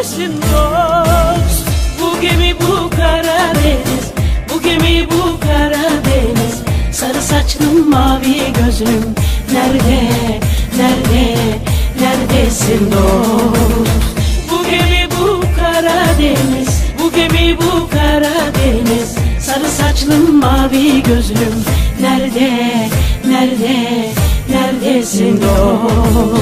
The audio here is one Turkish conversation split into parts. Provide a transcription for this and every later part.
neredesin dost. Bu gemi bu Karadeniz Bu gemi bu Karadeniz. Sarı saçlım mavi gözlüm Nerede, nerede, neredesin dost? Bu gemi bu Karadeniz Bu gemi bu Karadeniz. Sarı saçlım mavi gözlüm Nerede, nerede, neredesin dost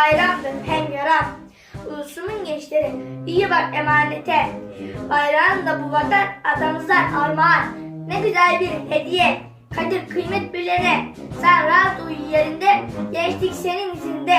bayramdır hem yaram. Ulusumun gençleri, iyi bak emanete. Bayrağın da bu vatan adamızdan armağan. Ne güzel bir hediye, kadir kıymet bilene. Sen rahat uyu yerinde, gençlik senin izinde.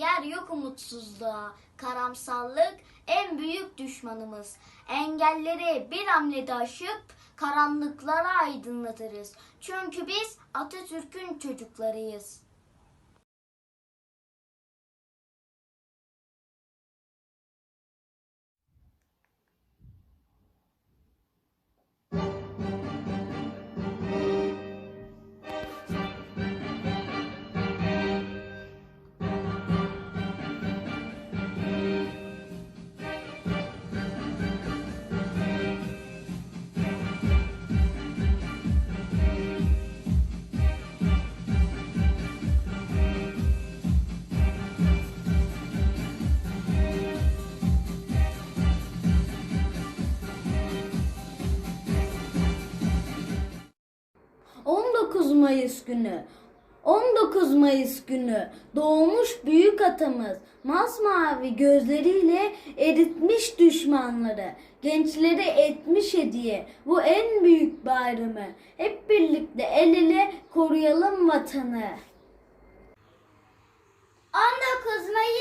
Yer yok umutsuzluğa, karamsallık en büyük düşmanımız. Engelleri bir hamlede aşıp karanlıklara aydınlatırız. Çünkü biz Atatürk'ün çocuklarıyız. ...19 Mayıs günü. 19 Mayıs günü doğmuş büyük atamız masmavi gözleriyle eritmiş düşmanları, gençlere etmiş hediye. Bu en büyük bayramı. Hep birlikte el ele koruyalım vatanı. 19 Mayıs